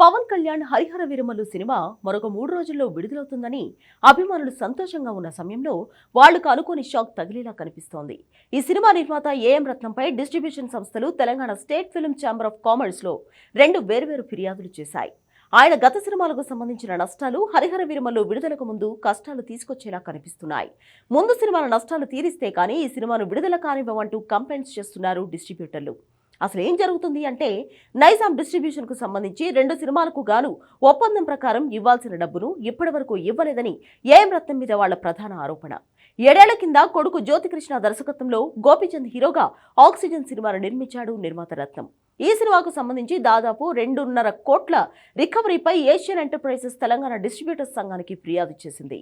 Pawan Kalyan Harihara Veeramallu cinema మరొక మూడు రోజుల్లో విడుదలవుతుందని అభిమానులు సంతోషంగా ఉన్న సమయంలో వాళ్ళకు అనుకోని షాక్ తగిలేలా కనిపిస్తోంది. ఈ సినిమా నిర్మాత ఏఎం రత్నంపై డిస్ట్రిబ్యూషన్ సంస్థలు Telangana state film chamber of కామర్స్లో రెండు వేర్వేరు ఫిర్యాదులు చేశాయి. ఆయన గత సినిమాలకు సంబంధించిన నష్టాలు హరిహర వీరమల్లు విడుదలకు ముందు కష్టాలు తీసుకొచ్చేలా కనిపిస్తున్నాయి. ముందు సినిమాల నష్టాలు తీరిస్తే కానీ ఈ సినిమాను విడుదల కానివ్వమంటూ కంప్లైంట్స్ చేస్తున్నారు డిస్ట్రిబ్యూటర్లు. అసలు ఏం జరుగుతుంది అంటే నైజాం డిస్ట్రిబ్యూషన్కు సంబంధించి రెండు సినిమాలకు గాను ఒప్పందం ప్రకారం ఇవ్వాల్సిన డబ్బును ఇప్పటివరకు ఇవ్వలేదని ఏఎం రత్నం మీద వాళ్ళ ప్రధాన ఆరోపణ. ఏడేళ్ళ కింద కొడుకు జ్యోతికృష్ణ దర్శకత్వంలో గోపీచంద్ హీరోగా ఆక్సిజన్ సినిమాను నిర్మించాడు నిర్మాత రత్నం. ఈ సినిమాకు సంబంధించి దాదాపు రెండున్నర కోట్ల రికవరీపై ఏషియన్ ఎంటర్ప్రైజెస్ తెలంగాణ డిస్ట్రిబ్యూటర్స్ సంఘానికి ఫిర్యాదు చేసింది.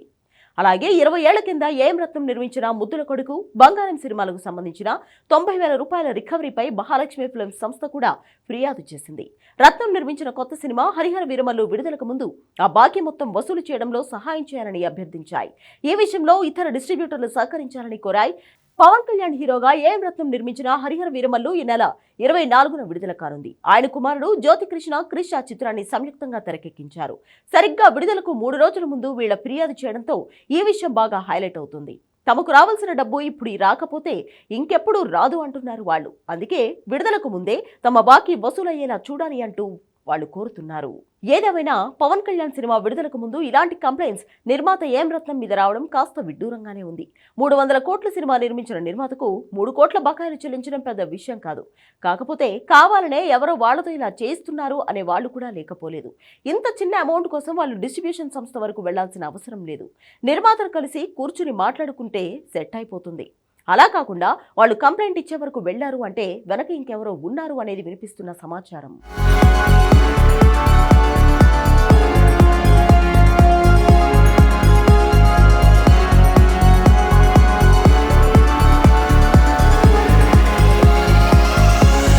అలాగే ఇరవై ఏళ్ళ కింద ఏం రత్నం నిర్మించిన ముద్దుల కొడుకు బంగారం సినిమాలకు సంబంధించిన తొంభై వేల రూపాయల రికవరీపై మహాలక్ష్మి ఫిల్మ్స్ సంస్థ కూడా ఫిర్యాదు చేసింది. రత్నం నిర్మించిన కొత్త సినిమా హరిహర వీరమల్లు విడుదలకు ముందు ఆ బాకీ మొత్తం వసూలు చేయడంలో సహాయం చేయాలని అభ్యర్థించాయి. ఈ విషయంలో ఇతర డిస్ట్రిబ్యూటర్లు సహకరించాలని కోరాయి. పవన్ కళ్యాణ్ హీరోగా ఏఎం రత్నం నిర్మించిన హరిహర వీరమల్లు ఈ నెల ఇరవై నాలుగున విడుదల కానుంది. ఆయన కుమారుడు జ్యోతికృష్ణ క్రిష్ ఆ చిత్రాన్ని సంయుక్తంగా తెరకెక్కించారు. సరిగ్గా విడుదలకు మూడు రోజుల ముందు వీళ్ళ ఫిర్యాదు చేయడంతో ఈ విషయం బాగా హైలైట్ అవుతుంది. తమకు రావాల్సిన డబ్బు ఇప్పుడు రాకపోతే ఇంకెప్పుడు రాదు అంటున్నారు వాళ్ళు. అందుకే విడుదలకు ముందే తమ బాకీ వసూలయ్యేలా చూడాలి అంటూ వాళ్ళు కోరుతున్నారు. ఏదేమైనా పవన్ కళ్యాణ్ సినిమా విడుదలకు ముందు ఇలాంటి కంప్లైంట్స్ నిర్మాత ఏం రత్నం మీద రావడం కాస్త విడ్డూరంగానే ఉంది. మూడు వందల కోట్ల సినిమా నిర్మించిన నిర్మాతకు మూడు కోట్ల బకాయిలు చెల్లించడం పెద్ద విషయం కాదు. కాకపోతే కావాలనే ఎవరో వాళ్ళతో ఇలా చేస్తున్నారు అనే వాళ్ళు కూడా లేకపోలేదు. ఇంత చిన్న అమౌంట్ కోసం వాళ్ళు డిస్ట్రిబ్యూషన్ సంస్థ వరకు వెళ్ళాల్సిన అవసరం లేదు. నిర్మాతలు కలిసి కూర్చుని మాట్లాడుకుంటే సెట్ అయిపోతుంది. అలా కాకుండా వాళ్ళు కంప్లైంట్ ఇచ్చే వరకు వెళ్ళారు అంటే వెనక ఇంకెవరో ఉన్నారు అనేది వినిపిస్తున్న సమాచారం.